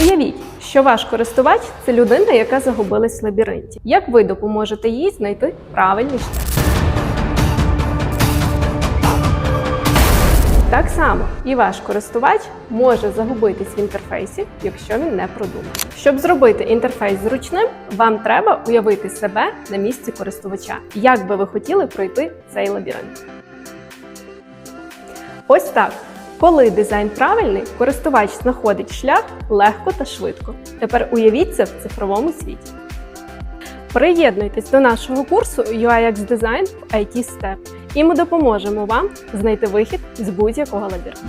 Уявіть, що ваш користувач це людина, яка загубилась в лабіринті. Як ви допоможете їй знайти правильний шлях? Так само і ваш користувач може загубитись в інтерфейсі, якщо він не продумав. Щоб зробити інтерфейс зручним, вам треба уявити себе на місці користувача, як би ви хотіли пройти цей лабіринт. Ось так. Коли дизайн правильний, користувач знаходить шлях легко та швидко. Тепер уявіть це в цифровому світі. Приєднуйтесь до нашого курсу UIX Design в IT Step, і ми допоможемо вам знайти вихід з будь-якого лабіринту.